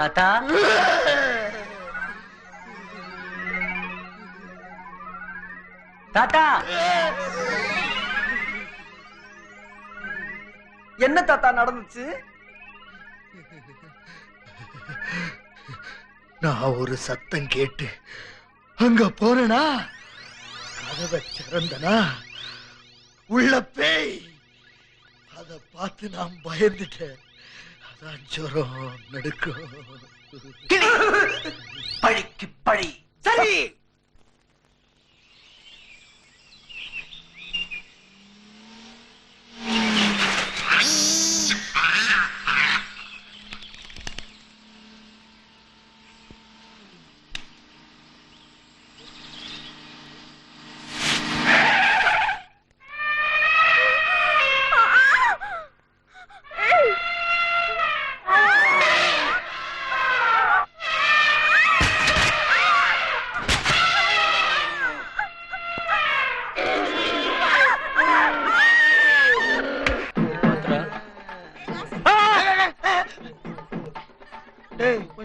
தாத்தா. தாத்தா. என்ன தாத்தா நடந்துச்சு? நான் ஒரு சத்தம் கேட்டு அங்க போனனா? கதவை திறந்தனா? உள்ள பேய். அத பார்த்து நான் பயந்துட்டேன். அதான் ஜுரம் நடுக்கும் பழிக்கு பழி சரி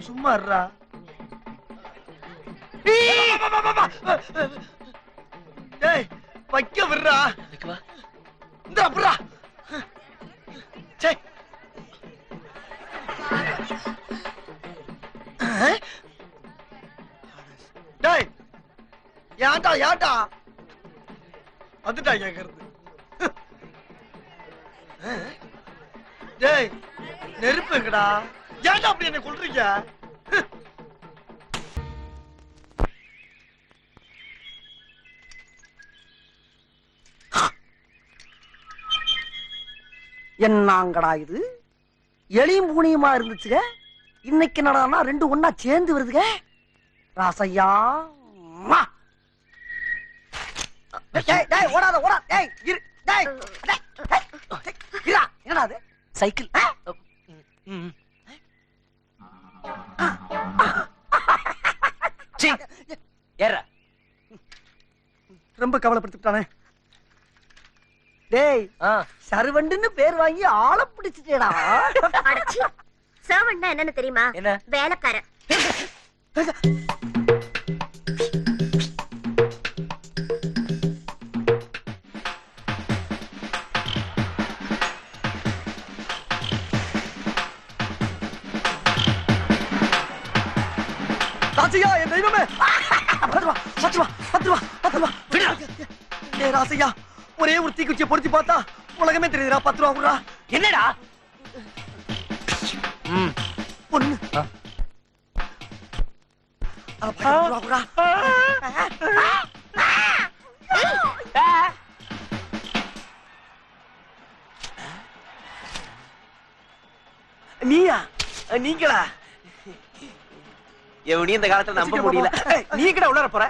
சும்மா இருடா. டேய்! வைக்க விடுறா. வைக்கவா இந்த அப்புறா சே டேய் ஏன்டா ஏன்டா? வந்துட்டா கேக்குறது டேய் நெருப்பு எங்கடா ஏன்டா அப்படி என்ன கொல்றீங்க என்னங்கடா இது எளியும் பூனியுமா இருந்துச்சுங்க இன்னைக்கு என்னடான்னா ரெண்டு ஒன்னா சேர்ந்து வருதுங்க ராசையா ம்மா. ஓடாத என்னடா சைக்கிள் ரொம்ப கவலைப்படுத்திட்டானே. டேய் சர்வண்டுன்னு பேர் வாங்கி ஆளை பிடிச்சிட்டேடா. சர்வன்ட்னா என்னன்னு தெரியுமா? என்ன? வேலைக்காரன். ராசையா என் தெய்வமே பத்து ரூபா பத்து ரூபா பத்து ரூபா பத்து ரூபா டேய் ராசையா ஒரே ஒரு தீக்குச்சியை பொருத்தி பார்த்தா உலகமே தெரியுதுடா பத்து ரூபா குடுறா என்னடா குடுறா நீயா நீங்களா எவனையும் இந்த காலத்துல நம்ப முடியல. நீ கிட்ட உள்ளார போற?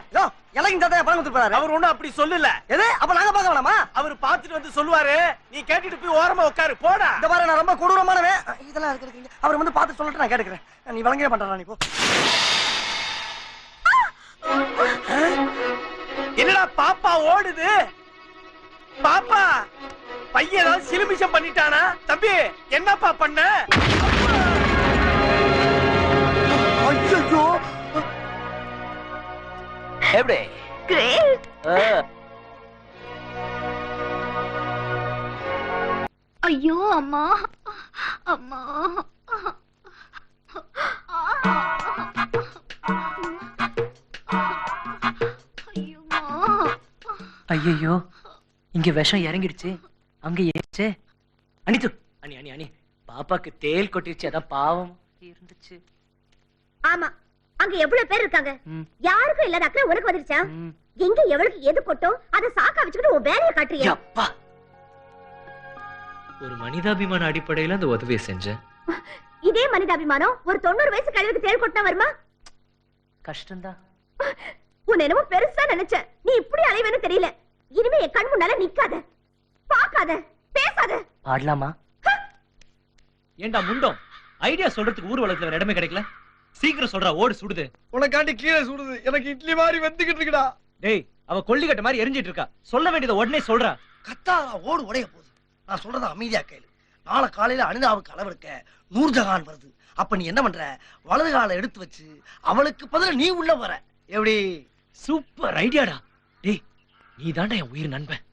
இலங்கு தாத்தா பணம் கொடுத்து போறாரு அவர் ஒண்ணும் அப்படி சொல்லல. எது? அப்ப நாங்க பார்க்க வேணாமா? அவர் பார்த்துட்டு வந்து சொல்லுவாரு. நீ கேட்டுட்டு போய் ஓரமா உட்காரு போடா. இந்த பாரு நான் ரொம்ப கொடூரமானவன். இதெல்லாம். அவர் வந்து பார்த்து சொல்லிட்டு நான் கேட்டுக்கிறேன். நீ வழங்கவே பண்றா நீ போ. என்னடா பாப்பா ஓடுது? பாப்பா பையன் ஏதாவது சிலுமிஷம் பண்ணிட்டானா? தம்பி என்னப்பா பண்ண? ஐயோ எப்படி? கிரேட் ஐயோ அம்மா. அம்மா. ஐயையோ இங்க விஷம் இறங்கிடுச்சு. அங்க ஏறிச்சே. அனித்து அனி அனி அனி. பாப்பாக்கு தேல் கொட்டிருச்சு அதான் பாவம். இருந்துச்சு. ஆமா. அங்க எவ்வளவு பேர் இருக்காங்க? யாருக்கும் இல்லாத அக்கறை உனக்கு வந்துருச்சா. எங்க எவளுக்கு எது கொட்டோ அதை சாக்கா வச்சுக்கிட்டு உன் வேலையை காட்டுறியா. ஒரு மனிதாபிமான அடிப்படையில அந்த உதவியை செஞ்சேன் இதே மனிதாபிமானம் ஒரு தொண்ணூறு வயசு கழிவுக்கு தேள் கொட்டினா வருமா? கஷ்டம்தான். உன்னை என்னமோ பெருசா நினைச்ச. நீ இப்படி அலைவேன்னு தெரியல. இனிமே என் கண் முன்னால நிக்காத. பாக்காத பேசாத. பாடலாமா? ஏண்டா முண்டம்? ஐடியா சொல்றதுக்கு ஊர் வளத்துல வேற இடமே கிடைக்கல. சீக்கிரம் சொல்றா ஓடு சுடுது. உனக்காண்டி கீழே சுடுது. எனக்கு இட்லி மாதிரி வெந்துகிட்டு இருக்குடா. டேய் அவ கொல்லிக்கட்ட மாதிரி எரிஞ்சிட்டு இருக்கா. சொல்ல வேண்டியதை உடனே சொல்றா. கத்தாரா ஓடு உடைய போகுது. நான் சொல்றத அமைதியா கேளு. நாளை காலையில அனிதாவுக்கு அளவெடுக்க நூர்ஜஹான் வருது. அப்ப நீ என்ன பண்ற? வலது காலை எடுத்து வச்சு அவளுக்கு பதிலா நீ உள்ள வர எப்படி? சூப்பர் ஐடியாடா. டேய் நீ தாண்டா என் உயிர் நண்பன்.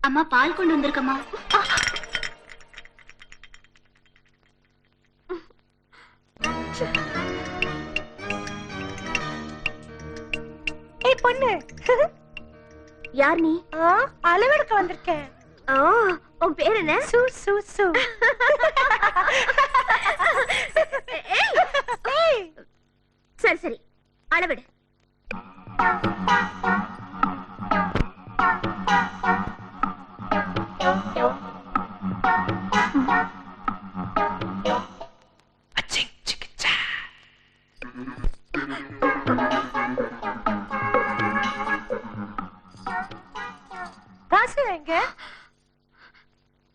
அம்மா பால் கொண்டு வந்திருக்கம்மா. ஏய் பொண்ணு. யார் நீ? அளவெடுக்க வந்திருக்கேன். ஆ, உன் பேர் என்ன? சு சு சு. சரி சரி. அளவிடு. எங்க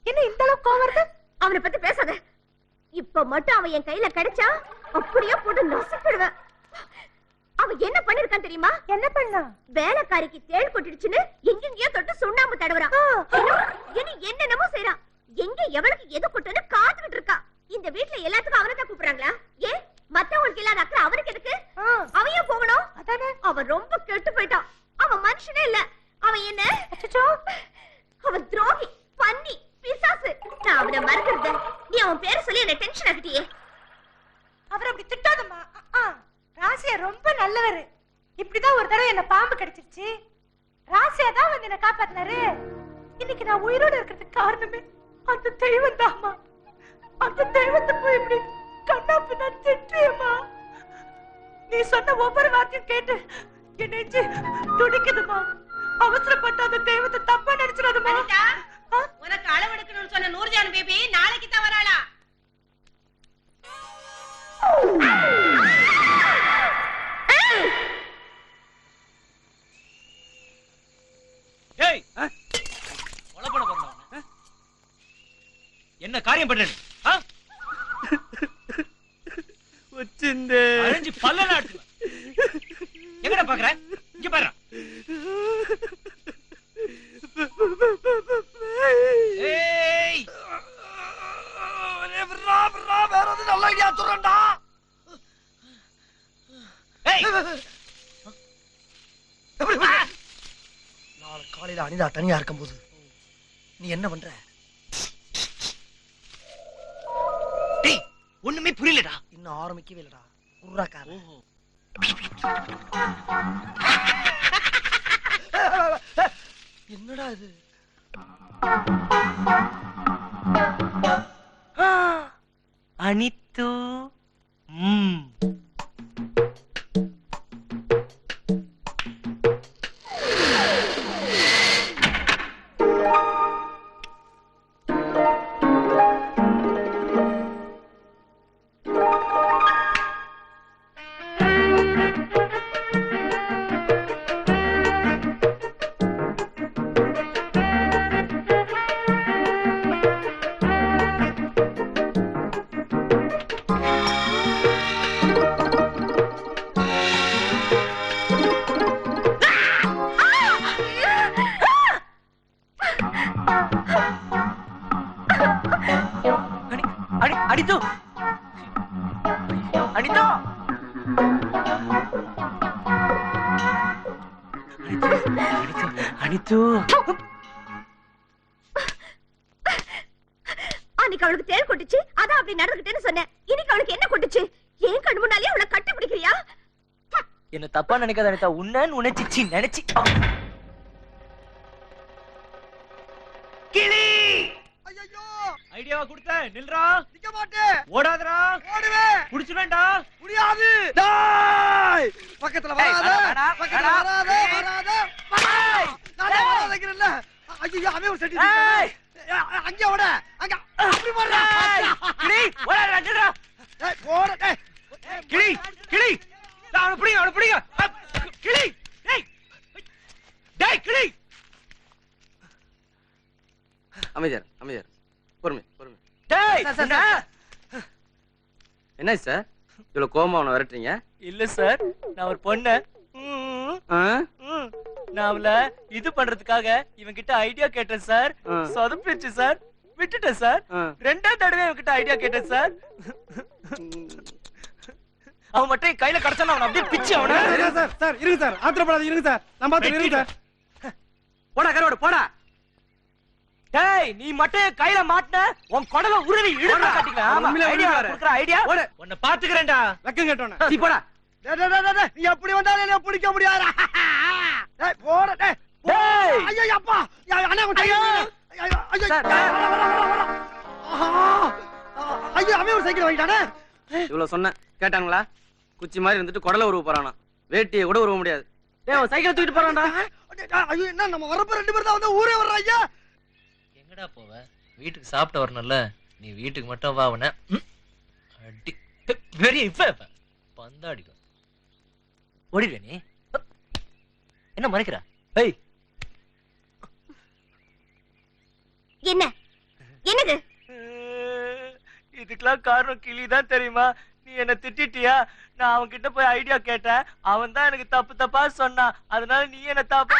என்ன இந்த அளவுக்கு கோவம் அவனை பத்தி பேசாத. இப்ப மட்டும் அவன் என் கையில கிடைச்சா அப்படியே போட்டு நசுக்கிடுவேன். அவன் என்ன பண்ணிருக்கான் தெரியுமா? என்ன பண்ணா? வேலைக்காரிக்கு தேள் கொட்டிடுச்சுன்னு எங்கெங்கயோ தொட்டு சுண்ணாம்பு தடவுறான் இனி என்னென்னமோ செய்யறான் எங்க எவளுக்கு எது கொட்டுன்னு காத்துக்கிட்டு இருக்கா. இந்த வீட்ல எல்லாத்துக்கும் அவனை தான் கூப்பிடுறாங்களா? ஏன் மத்தவங்களுக்கு இல்லாத அக்கறை அவனுக்கு எதுக்கு ஆ, அவன் ஏன் போகணும் அதானே அவன் ரொம்ப கெட்டு போயிட்டான் அவன் மனுஷனே இல்ல அவன் என்ன அச்சச்சோ அவன் துரோகி பன்னி பிசாசு நான் அவனை மறக்கறத நீ அவன் பேரை சொல்லி என்ன டென்ஷன் ஆக்கிட்டியே அவர் அப்படி திட்டாதம்மா அ, ஆ, ராசியா ரொம்ப நல்லவரு இப்படிதான் ஒரு தடவை என்ன பாம்பு கடிச்சிருச்சு வந்து என்ன காப்பாத்தினாரு. இன்னைக்கு நான் உயிரோட இருக்கிறதுக்கு காரணமே அந்த தெய்வம் தாமா அந்த தெய்வத்தை போய் இப்படி கண்ணாப்பு நான் திட்டியம்மா நீ சொன்ன ஒவ்வொரு வார்த்தையும் கேட்டு என் நெஞ்சு துடிக்குதுமா அவசரப்பட்ட அந்த தெய்வத்தை தப்பா நினைச்சிடாதம்மா. ஆ? உனக்கு அளவெடுக்கணும்னு சொன்ன நூர்ஜான் பேபி நாளைக்கு தான் வராளா? பாரு. ஏய். வேற எதுவும் நல்ல ஐடியா சொல்றேன்டா ஏய். எப்படி பண்ற? நாளை காலையில அனிதா தனியா இருக்கும்போது நீ என்ன பண்ற? ஒண்ணுமே புரியலடா. இன்னும் ஆரம்பிக்கவே இல்லடா. குர்ராக்கார என்னடா இது? அனித்து. ம். அனிதா! அன்னைக்கு அவளுக்கு தேள் கொட்டுச்சு அதான் அப்படி நடந்துகிட்டேன்னு சொன்னேன். இன்னைக்கு அவளுக்கு என்ன கொட்டுச்சு? ஏன் கண் முன்னாலே அவளை கட்டி பிடிக்கிறியா என்ன தப்பா நினைக்காத அனிதா. உன்னன்னு உணர்ச்சிச்சு நினைச்சு. ஐடியாவா கொடுத்த நில்றா. நிக்க மாட்டேன். ஓடாதடா. ஓடுவேன். புடிச்சுவேண்டா முடியாது. டேய். பக்கத்துல வராத. பக்கத்துல. வராத வராத. நானே வராதங்கிறேன்ல. ஐயோ அவன் ஒரு சட்டி. அங்க ஓட. அங்க அப்படி போடுறா. கிளி ஓடாதடா நில்றா. ஏய் போட கிளி கிளி. அவனை பிடிங்க அவனை பிடிங்க அப், கிளி டேய் டேய் கிளி அமைதியார் அமைதியார் பொறுமை பொறுமை டேய் சார், சார், என்ன? சார். என்ன சார்? இவ்வளவு கோமா அவனை விரட்டுறீங்க? இல்ல சார் நான் ஒரு பொண்ணு. ம், ஆ? ம். நான் அவள இது பண்றதுக்காக இவன் கிட்ட ஐடியா கேட்டேன் சார். சொதப்பிடுச்சு சார். விட்டுட்டேன் சார். ரெண்டாம் தடவை அவன்கிட்ட ஐடியா கேட்டேன் சார். அவன் மட்டும் என் கையில கிடைச்சான அவன் அப்படியே பிச்சு அவன. சார் சார் இருங்க சார். ஆத்திரப்படாத இருங்க சார். நான் பார்த்து இருங்க சார். போடா கரோடு போடா. டேய் நீ மட்டும் கையில மாட்டின உன் குடல உருவி இழுக்க காட்டிக்கலாம். ஐடியா. கொடுக்குற ஐடியா? உன்னை பாத்துக்கிறேன்டா லக்கம் கேட்டோன்னே சீ போடா. டேய், டேய், டேய், டேய், நீ எப்படி வந்தாலும் என்ன பிடிக்க முடியாது? டேய், போட டேய் டேய். ஐயோ அப்பா. யா, அண்ணா கொஞ்சம் ஐயோ. ஐயோ ஐயோ அவன் ஒரு சைக்கிள் வாங்கிட்டானே. இவ்வளவு சொன்னேன் கேட்டாங்களா குச்சி மாதிரி இருந்துட்டு குடல உருவ போறானா. வேட்டியை கூட உருவ முடியாது. டேய் அவன் சைக்கிள் தூக்கிட்டு போறான்டா. ஐயோ என்ன நம்ம வரப்ப ரெண்டு பேரும் தான் வந்து ஊரே வர்றா ஐயா எங்கடா போவ? வீட்டுக்கு சாப்பிட்டு வரணும்ல. நீ வீட்டுக்கு மட்டும் வா உன அடி. பெரிய இப்ப பந்தாடிக்கும். ஓடிடுவே நீ? என்ன மறைக்கிறா? ஏய். என்ன? என்னது? இதுக்கெல்லாம் காரணம் கிளி தான் தெரியுமா? நீ என்ன திட்டிட்டியா? நான் அவன் கிட்ட போய் ஐடியா கேட்டேன். அவன் தான் எனக்கு தப்பு தப்பா சொன்னான். அதனால நீ என்ன தப்பு